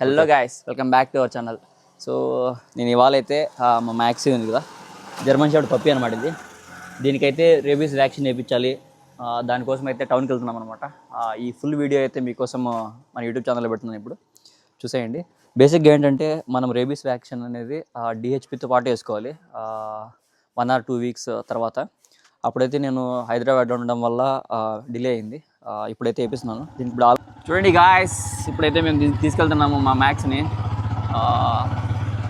Hello guys welcome back to our channel so నేను ఇవాళ అయితే మా మ్యాక్సీ ఉంది కదా. జర్మన్ షాప్ పప్పి అనమాట ఇది. దీనికైతే రేబీస్ వ్యాక్సిన్ వేయించాలి దానికోసం అయితే టౌన్కి వెళ్తున్నాం అనమాట ఈ ఫుల్ వీడియో అయితే మీకోసం మన యూట్యూబ్ ఛానల్లో పెడుతున్నాను ఇప్పుడు. చూసేయండి. బేసిక్గా ఏంటంటే మనం రేబీస్ వ్యాక్సిన్ అనేది డిహెచ్పితో పాటు వేసుకోవాలి. వన్ ఆర్ టూ వీక్స్ తర్వాత. అప్పుడైతే నేను హైదరాబాద్లో ఉండడం వల్ల డిలే అయింది. ఇప్పుడైతే వేపిస్తున్నాను దీనికి ఇప్పుడు చూడండి గాయస్ ఇప్పుడైతే మేము తీసుకెళ్తున్నాము మా మ్యాక్స్ని ఆ,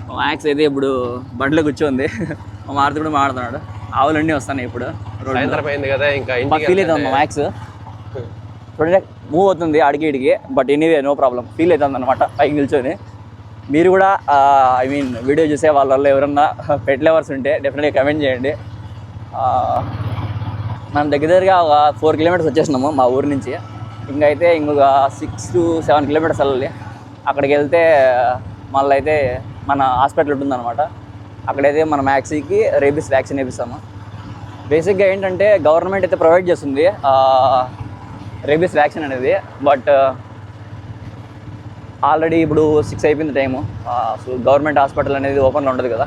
మా మ్యాక్స్ అయితే ఇప్పుడు బండిలో కూర్చోంది. మా మారుతి కూడా మాడుతున్నాడు ఆవులన్నీ వస్తున్నాయి ఇప్పుడు అయింది కదా ఇంకా ఫీల్ అవుతుంది మా మ్యాక్స్ చూడండి మూవ్ అవుతుంది అడిగి ఇడిగి but anyway no problem feel అవుతుంది అనమాట పైకి నిల్చొని. మీరు కూడా ఐ మీన్ వీడియో చూసే వాళ్ళల్లో ఎవరన్నా పెట్ లవర్స్ ఉంటే డెఫినెట్గా కమెంట్ చేయండి. మనం దగ్గర దగ్గరగా ఒక ఫోర్ కిలోమీటర్స్ వచ్చేసినాము మా ఊరు నుంచి. ఇంకైతే అయితే ఇంకొక సిక్స్ టు సెవెన్ కిలోమీటర్స్ వెళ్ళాలి. అక్కడికి వెళ్తే మళ్ళీ అయితే మన హాస్పిటల్ ఉంటుందన్నమాట అక్కడైతే మన మ్యాక్సీకి రేబీస్ వ్యాక్సిన్ వేపిస్తాము. బేసిక్గా ఏంటంటే గవర్నమెంట్ అయితే ప్రొవైడ్ చేస్తుంది రేబీస్ వ్యాక్సిన్ అనేది. బట్ ఆల్రెడీ ఇప్పుడు సిక్స్ అయిపోయింది టైము. సో గవర్నమెంట్ హాస్పిటల్ అనేది ఓపెన్లో ఉండదు కదా.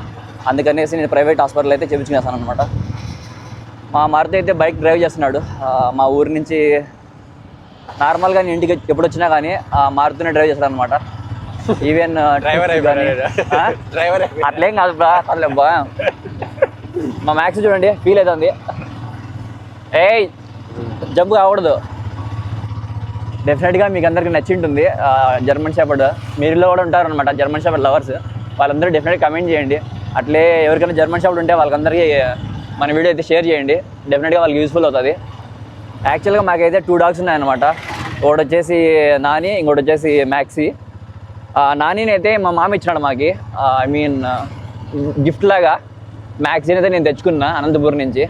అందుకనేసి నేను ప్రైవేట్ హాస్పిటల్ అయితే చేయించుకునేస్తాను అనమాట మా మారుతి అయితే బైక్ డ్రైవ్ చేస్తున్నాడు. మా ఊరి నుంచి నార్మల్గా నేను ఇంటికి ఎప్పుడు వచ్చినా కానీ ఆ మారుతినే డ్రైవ్ చేస్తాడు అనమాట ఈవెన్ డ్రైవర్ డ్రైవర్ అట్లేం కాదు బా. మా మ్యాక్స్ చూడండి ఫీల్ అవుతుంది. ఏయ్ జంపు కాకూడదు. డెఫినెట్గా మీకు అందరికీ నచ్చి ఉంటుంది ఆ, జర్మన్ షెపర్డ్ మీరులో కూడా ఉంటారు అనమాట జర్మన్ షెపర్డ్ లవర్స్ వాళ్ళందరూ డెఫినెట్గా కమెంట్ చేయండి. అట్లే ఎవరికైనా జర్మన్ షెపర్డ్ ఉంటే వాళ్ళకందరికీ మన వీడియో అయితే షేర్ చేయండి. డెఫినెట్గా వాళ్ళకి యూస్ఫుల్ అవుతుంది. యాక్చువల్గా మాకైతే టూ డాగ్స్ ఉన్నాయన్నమాట. ఒకటి వచ్చేసి నాని ఇంకోటి వచ్చేసి మ్యాక్సీ నానిని అయితే మా మామ ఇచ్చినాడు మాకి. ఐ మీన్ గిఫ్ట్ లాగా. మ్యాక్సీని అయితే నేను తెచ్చుకున్నా అనంతపురం నుంచి.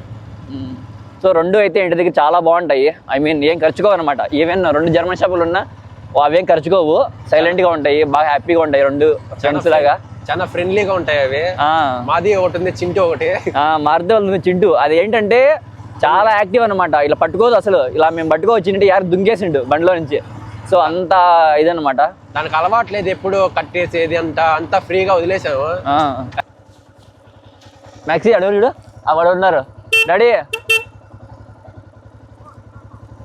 సో రెండు అయితే ఇంటి దగ్గర చాలా బాగుంటాయి. ఐ మీన్ ఏం ఖర్చుకోవు అనమాట ఈవెన్ రెండు జర్మన్ షాపులు ఉన్నా అవేం ఖర్చుకోవు. సైలెంట్గా ఉంటాయి బాగా హ్యాపీగా ఉంటాయి రెండు ఫ్రెండ్స్ లాగా. చాలా ఫ్రెండ్లీగా ఉంటాయి అవి. మాది ఒకటి ఉంది చింటూ ఒకటి. మారుతి వాళ్ళు చింటూ. అది ఏంటంటే చాలా యాక్టివ్ అనమాట ఇలా పట్టుకోదు అసలు. ఇలా మేము పట్టుకోవచ్చింటే యారు దుంకేసిండు బండిలో నుంచి. సో అంత ఇదనమాట దానికి అలవాట్లేదు ఎప్పుడు కట్టేసేది అంత అంతా ఫ్రీగా వదిలేసాము మ్యాక్సీ అడవులు చూడు. అక్కడ ఉన్నారు. డాడీ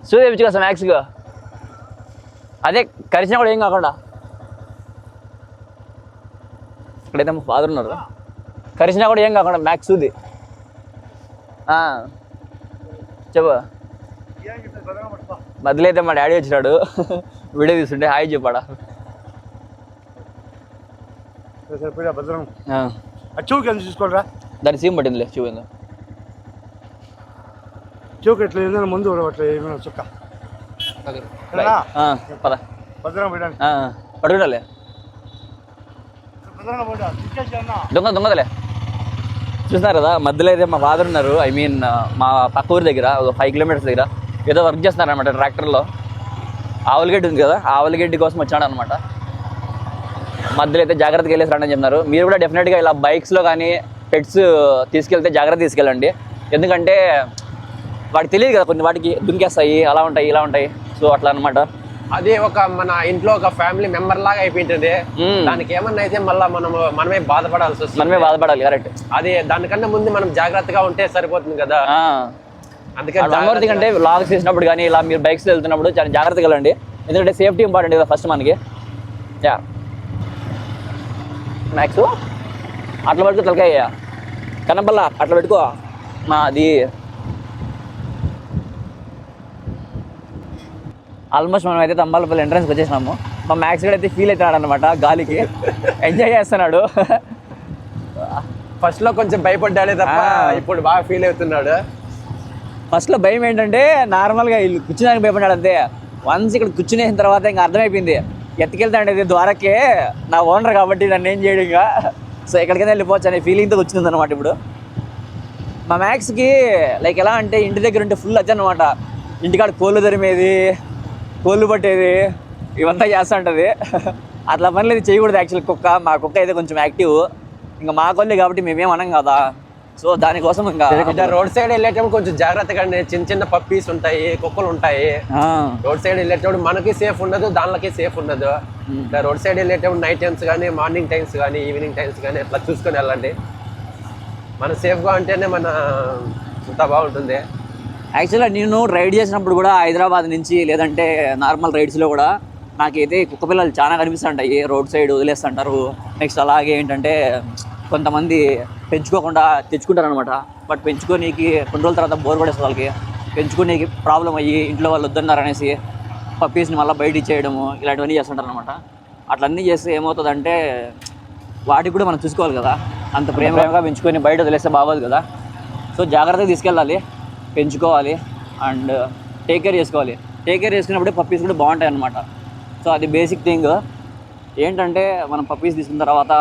షూ తెప్పించు కదా మ్యాక్స్గా అదే కరిచినా కూడా ఏం కాకుండా. ఇక్కడైతే మా ఫాదర్ ఉన్నారు కరిచినా కూడా ఏం కాకుండా మ్యాక్స్ ఆ, చెప్పు. బదులైతే మా డాడీ వచ్చినాడు. వీడియో తీసుంటే హాయ్ చెప్పాడా. భద్రం ఆ, ఆ చూకి ఎంత చూసుకోరా దాని సీమ్ పట్టిందిలే చూపింది చూకి ఎట్లా ఏందన్నా ముందు అట్లా ఏమైనా చుక్క? పద భద్రం పోయడానికి దొంగ దొంగదలే చూస్తున్నారు కదా మధ్యలో అయితే మా ఫాదర్ ఉన్నారు. ఐ మీన్ మా పక్క ఊరి దగ్గర ఒక ఫైవ్ కిలోమీటర్స్ దగ్గర ఏదో వర్క్ చేస్తున్నారు అనమాట ట్రాక్టర్లో. ఆవులగడ్డి ఉంది కదా ఆవులగడ్డి కోసం వచ్చాడు అనమాట మధ్యలో అయితే జాగ్రత్తగా వెళ్ళేసి రండి అని చెప్తున్నారు మీరు కూడా డెఫినెట్గా ఇలా బైక్స్లో కానీ పెట్స్ తీసుకెళ్తే జాగ్రత్త తీసుకెళ్ళండి. ఎందుకంటే వాటికి తెలియదు కదా కొన్ని వాటికి దుంకేస్తాయి అలా ఉంటాయి ఇలా ఉంటాయి. సో అట్లా అనమాట అది ఒక మన ఇంట్లో ఒక ఫ్యామిలీ మెంబర్ లాగా అయిపోయింటుంది. దానికి ఏమన్నా అయితే మళ్ళీ మనం మనమే బాధపడాల్సి వస్తుంది. మనమే బాధపడాలి కరెక్ట్ అది దానికన్నా ముందు మనం జాగ్రత్తగా ఉంటే సరిపోతుంది కదా. అందుకే లాగ్స్ చేసినప్పుడు కానీ ఇలా మీరు బైక్స్ వెళ్తున్నప్పుడు చాలా జాగ్రత్తగా వెళ్ళండి. ఎందుకంటే సేఫ్టీ ఇంపార్టెంట్ కదా ఫస్ట్ మనకి. యా. మ్యాక్స్ అట్లా పట్టుకో తలకాయ కనపల్లా అట్లా పెట్టుకో. మా అది ఆల్మోస్ట్ మనం అయితే తంబాలపల్లి ఎంట్రన్స్కి వచ్చేసినాము. మా మ్యాక్స్ కూడా అయితే ఫీల్ అవుతున్నాడు అనమాట గాలికి. ఎంజాయ్ చేస్తున్నాడు. ఫస్ట్లో కొంచెం భయపడ్డాడే తప్ప. ఇప్పుడు బాగా ఫీల్ అవుతున్నాడు. ఫస్ట్లో భయం ఏంటంటే నార్మల్గా ఇల్లు కూర్చున్నానికి భయపడ్డాడు అంతే. వన్స్ ఇక్కడ కూర్చునేసిన తర్వాత ఇంకా అర్థమైపోయింది. ఎత్తుకెళ్తాడు ఇది ద్వారకే. నా ఓనర్ కాబట్టి నన్ను ఏం చేయడు ఇంకా. సో ఎక్కడికైనా వెళ్ళిపోవచ్చు అనే ఫీలింగ్తో వచ్చింది అనమాట ఇప్పుడు. మా మ్యాక్స్కి లైక్ ఎలా అంటే ఇంటి దగ్గర ఉంటే ఫుల్ వచ్చి అనమాట ఇంటికాడ కోళ్ళు తరిమేది కోళ్ళు పట్టేది ఇవంతా చేస్తూ ఉంటుంది. అట్లా పనులు ఇది చేయకూడదు యాక్చువల్ కుక్క. మా కుక్క అయితే కొంచెం యాక్టివ్ ఇంకా మా కొల్లి కాబట్టి మేమేం అనం కదా? సో దానికోసం ఇంకా రోడ్ సైడ్ వెళ్ళేటప్పుడు కొంచెం జాగ్రత్తగా చిన్న చిన్న పప్పీస్ ఉంటాయి కుక్కలు ఉంటాయి. రోడ్ సైడ్ వెళ్ళేటప్పుడు మనకి సేఫ్ ఉండదు దానిలోకి సేఫ్ ఉండదు. రోడ్ సైడ్ వెళ్ళేటప్పుడు నైట్ టైమ్స్ కానీ మార్నింగ్ టైమ్స్ కానీ ఈవినింగ్ టైమ్స్ కానీ అట్లా చూసుకొని వెళ్ళండి. మన సేఫ్గా ఉంటేనే మన అంతా బాగుంటుంది. యాక్చువల్గా నేను రైడ్ చేసినప్పుడు కూడా హైదరాబాద్ నుంచి లేదంటే నార్మల్ రైడ్స్లో కూడా నాకైతే కుక్క పిల్లలు చాలా కనిపిస్తుంటాయి రోడ్ సైడ్ వదిలేస్తుంటారు? నెక్స్ట్ అలాగే ఏంటంటే కొంతమంది పెంచుకోకుండా తెచ్చుకుంటారు అనమాట బట్ పెంచుకోనీకి కొన్ని రోజుల తర్వాత బోర్ పడేస్తుంది వాళ్ళకి. పెంచుకోనీకి ప్రాబ్లం అయ్యి ఇంట్లో వాళ్ళు వద్దన్నారు అనేసి పప్పీస్ని మళ్ళీ బయట ఇచ్చేయడము ఇలాంటివన్నీ చేస్తుంటారు అనమాట అట్లన్నీ చేస్తే ఏమవుతుందంటే వాటికి కూడా మనం చూసుకోవాలి కదా. అంత ప్రేమగా పెంచుకొని బయట వదిలేస్తే బాగోదు కదా. సో జాగ్రత్తగా తీసుకెళ్ళాలి. పెంచుకోవాలి అండ్ టేక్ కేర్ చేసుకోవాలి. టేక్ కేర్ చేసుకున్నప్పుడే పప్పీస్ కూడా బాగుంటాయి అనమాట సో అది బేసిక్ థింగ్ ఏంటంటే మనం పప్పీస్ తీసుకున్న తర్వాత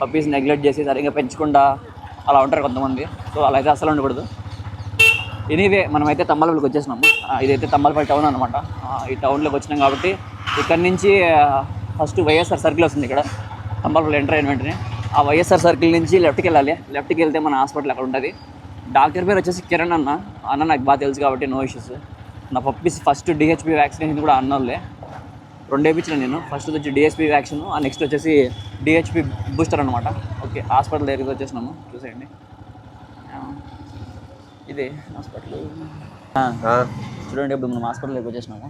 పప్పీస్ నెగ్లెక్ట్ చేసి సరిగ్గా పెంచకుండా అలా ఉంటారు కొంతమంది. సో అలా అయితే అసలు ఉండకూడదు. ఎనీవే మనమైతే తమ్మలపల్లికి వచ్చేసినాము. ఇదైతే తమ్మలపల్లి టౌన్ అనమాట ఈ టౌన్లోకి వచ్చినాం కాబట్టి ఇక్కడ నుంచి ఫస్ట్ వైఎస్ఆర్ సర్కిల్ వస్తుంది ఇక్కడ. తమ్మలపల్లి ఎంటర్ అయిన వెంటనే. ఆ వైఎస్ఆర్ సర్కిల్ నుంచి లెఫ్ట్కి వెళ్ళాలి. లెఫ్ట్కి వెళ్తే మన హాస్పిటల్ అక్కడ ఉంటుంది. డాక్టర్ పేరు వచ్చేసి కిరణ్ అన్న. అన్న నాకు బాగా తెలుసు కాబట్టి నో ఇష్యూస్ నా పప్పీస్ ఫస్ట్ డిహెచ్పి వ్యాక్సినేషన్ కూడా అన్నోళ్ళే. రెండు వేయించిన నేను. ఫస్ట్ వచ్చి డిఎస్పి వ్యాక్సిన్ ఆ నెక్స్ట్ వచ్చేసి డిహెచ్పి బూస్టర్ అనమాట ఓకే హాస్పిటల్ దగ్గరికి వచ్చేసినాము. చూసేయండి. ఇదే హాస్పిటల్ చూడండి ఇప్పుడు మనం హాస్పిటల్ దగ్గరికి వచ్చేసినాము.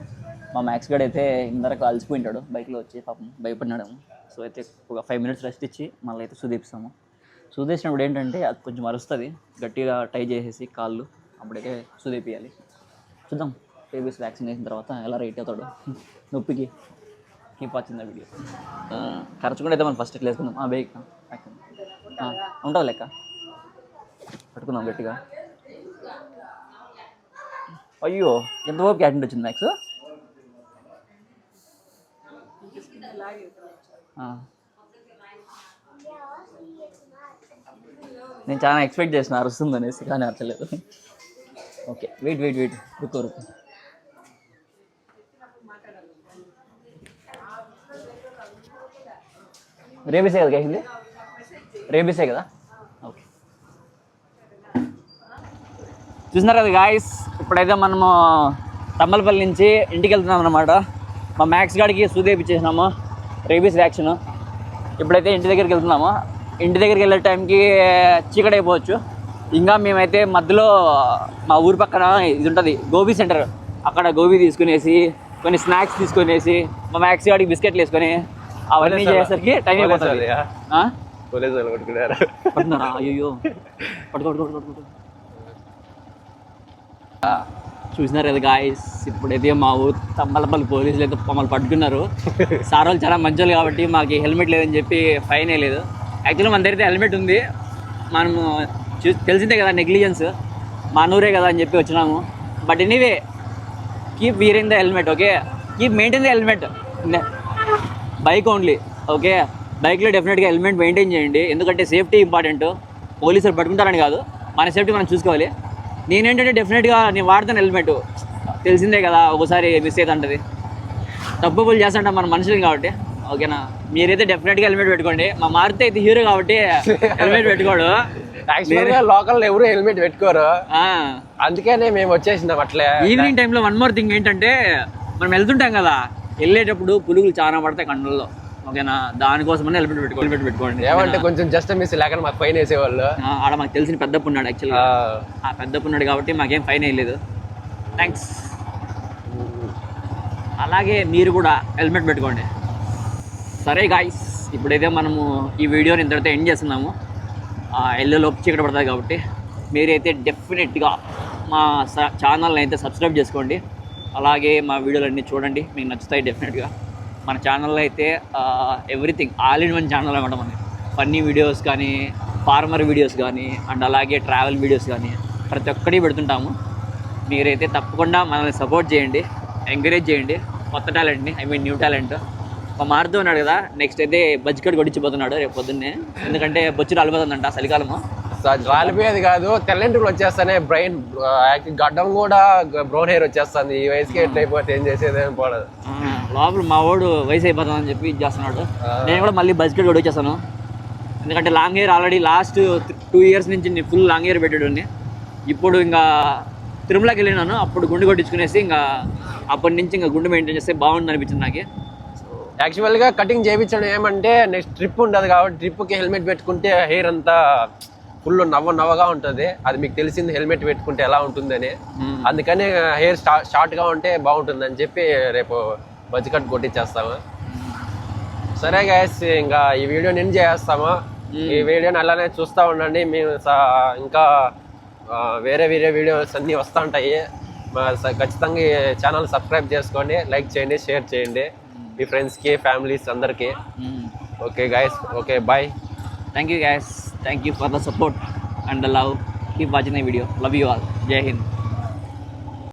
మా మ్యాక్స్ గడ్ అయితే ఇందరకు అలసిపోయింటాడు బైక్లో వచ్చి పాపం భయపడినాడు సో అయితే ఒక ఫైవ్ మినిట్స్ రెస్ట్ ఇచ్చి మళ్ళీ అయితే సుదీపిస్తాము. సూదేసినప్పుడు ఏంటంటే అది కొంచెం అరుస్తుంది. గట్టిగా టై చేసేసి కాళ్ళు అప్పటికే సుదీపియాలి. చూద్దాం. బేబీస్ వ్యాక్సిన్ వేసిన తర్వాత ఎలా రైట్ అవుతాడు నొప్పికి కీప్ వచ్చింది వీడియో ఖర్చుకుండా అయితే మనం ఫస్ట్ ఇట్లా వేసుకుందాం. ఆ బేక్ ఉంటుంది లెక్క? పట్టుకుందాం గట్టిగా. అయ్యో ఎంతవరకు క్యాటెంట్ వచ్చింది మ్యాక్స్? నేను చాలా ఎక్స్పెక్ట్ చేసిన అరుస్తుంది అనేసి కానీ అరచలేదు. ఓకే వెయిట్ వెయిట్ వెయిట్ రుకో రుకో. రేబీసే కదా కేసింది రేబీసే కదా? ఓకే చూసినారు కదా గాయస్ ఇప్పుడైతే మనము తమ్మలపల్లి నుంచి ఇంటికి వెళ్తున్నాం అనమాట మా మ్యాక్స్ గాడికి సూదేపిచ్చేసినాము రేబీస్ వ్యాక్సిన్ ఇప్పుడైతే ఇంటి దగ్గరికి వెళ్తున్నాము. ఇంటి దగ్గరికి వెళ్ళే టైంకి చీకటి అయిపోవచ్చు. ఇంకా మేమైతే మధ్యలో మా ఊరి పక్కన ఇది ఉంటుంది గోబీ సెంటర్. అక్కడ గోబీ తీసుకునేసి కొన్ని స్నాక్స్ తీసుకునేసి మా మ్యాక్స్ గాడికి బిస్కెట్లు వేసుకొని అవన్నీ చేసేసరికి టైం అయిపోతుంది. పోలీసు వాళ్ళు కొట్టుకున్నారు. అయ్యో చూసినారు కదా గాయస్ ఇప్పుడైతే మా ఊరు తమ్మలపల్లి పోలీసులు అయితే మమ్మల్ని పట్టుకున్నారు. సార్ వాళ్ళు చాలా మంచోళ్ళు కాబట్టి మాకు హెల్మెట్ లేదని చెప్పి ఫైన్ వేయలేదు. యాక్చువల్లీ మన దగ్గర అయితే హెల్మెట్ ఉంది. మనము చూ తెలిసిందే కదా నెగ్లిజెన్స్ మా కదా అని చెప్పి వచ్చినాము. But anyway keep wearing the helmet okay keep maintain the helmet bike only okay బైక్లో డెఫినెట్గా హెల్మెట్ మెయింటైన్ చేయండి. ఎందుకంటే సేఫ్టీ ఇంపార్టెంట్ పోలీసులు పట్టుకుంటారని కాదు. మన సేఫ్టీ మనం చూసుకోవాలి. నేనేంటంటే డెఫినెట్గా నేను వాడతాను హెల్మెట్ తెలిసిందే కదా ఒకసారి మిస్ అవుతుంటుంది. తప్పులు చేస్తుంటాం మన మనుషులు కాబట్టి. ఓకేనా? మీరైతే డెఫినెట్గా హెల్మెట్ పెట్టుకోండి. మా మారుతి అయితే హీరో కాబట్టి హెల్మెట్ పెట్టుకోడు. గా లోకల్ ఎవరు హెల్మెట్ పెట్టుకోరు. అందుకనే మేము వచ్చేసినాం అట్లే. ఈవినింగ్ టైంలో వన్ మోర్ థింగ్ ఏంటంటే మనం వెళ్తుంటాం కదా వెళ్ళేటప్పుడు పులుగులు చాలా పడతాయి కన్నుల్లో. ఓకేనా? దానికోసమని హెల్మెట్ పెట్టుకోండి హెల్మెట్ పెట్టుకోండి. ఏమంటే కొంచెం జస్ట్ మిస్ లేక మాకు ఫైన్ వేసేవాళ్ళు. ఆడ మాకు తెలిసిన పెద్ద పున్నాడు యాక్చువల్గా ఆ, ఆ పెద్ద పున్నాడు కాబట్టి మాకేం ఫైన్ వేయలేదు థ్యాంక్స్ అలాగే మీరు కూడా హెల్మెట్ పెట్టుకోండి. సరే గాయస్ ఇప్పుడైతే మనము ఈ వీడియోని ఇంతటితో ఎండ్ చేస్తున్నాము. ఎల్లులోపు చీకటి పడుతుంది కాబట్టి మీరైతే డెఫినెట్గా మా ఛానల్ని అయితే సబ్స్క్రైబ్ చేసుకోండి. అలాగే మా వీడియోలన్నీ చూడండి మీకు నచ్చుతాయి డెఫినెట్గా మన ఛానల్లో అయితే everything all in one channel అనమాట మనకి ఫన్నీ వీడియోస్ కానీ ఫార్మర్ వీడియోస్ కానీ అండ్ అలాగే ట్రావెల్ వీడియోస్ కానీ ప్రతి ఒక్కటి పెడుతుంటాము. మీరైతే తప్పకుండా మనల్ని సపోర్ట్ చేయండి ఎంకరేజ్ చేయండి. కొత్త టాలెంట్ని ఐ మీన్ న్యూ టాలెంట్ మా మారుతూ ఉన్నాడు కదా నెక్స్ట్ అయితే బజ్జికడ్ కొట్టించిపోతున్నాడు రేపు పొద్దున్నే. ఎందుకంటే బొచ్చు రాలిపోతుందంట చలికాలము. రాలిపోయేది కాదు తెల్లంటికి వచ్చేస్తానే బ్రెయిన్ గడ్డం కూడా బ్రౌన్ హెయిర్ వచ్చేస్తుంది. ఈ వయసుకి ఎట్లయిపోతే ఏం చేసేది ఏం లోపల మా వాడు వయసు అయిపోతుందని చెప్పి ఇది చేస్తున్నాడు. నేను కూడా మళ్ళీ బజ్జికడ్ కొట్టించేస్తాను ఎందుకంటే long hair already last two years నుంచి నేను ఫుల్ లాంగ్ హెయిర్ పెట్టేటోని ఇప్పుడు ఇంకా తిరుమలకి వెళ్ళినాను అప్పుడు గుండు కొట్టించుకునేసి ఇంకా అప్పటి నుంచి ఇంకా గుండు మెయింటైన్ చేస్తే బాగుంది అనిపించింది నాకు. యాక్చువల్గా కటింగ్ చేయించడం ఏమంటే నెక్స్ట్ ట్రిప్ ఉండదు కాబట్టి ట్రిప్కి హెల్మెట్ పెట్టుకుంటే హెయిర్ అంతా ఫుల్ నవ్వ నవ్వగా ఉంటుంది. అది మీకు తెలిసింది హెల్మెట్ పెట్టుకుంటే ఎలా ఉంటుందని. అందుకని హెయిర్ షార్ట్గా ఉంటే బాగుంటుంది అని చెప్పి రేపు బజ్జి కట్ కొట్టించేస్తాము సరే గైస్ ఇంకా ఈ వీడియో నేను చేస్తాము. ఈ వీడియోని అలానే చూస్తూ ఉండండి. మేము ఇంకా వేరే వేరే వీడియోస్ అన్నీ వస్తూ ఉంటాయి. ఖచ్చితంగా ఈ ఛానల్ సబ్స్క్రైబ్ చేసుకోండి. లైక్ చేయండి షేర్ చేయండి. మీ ఫ్రెండ్స్కి ఫ్యామిలీస్ అందరికీ okay guys okay bye thank you guys thank you for the support and the love keep watching the video love you all Jai Hind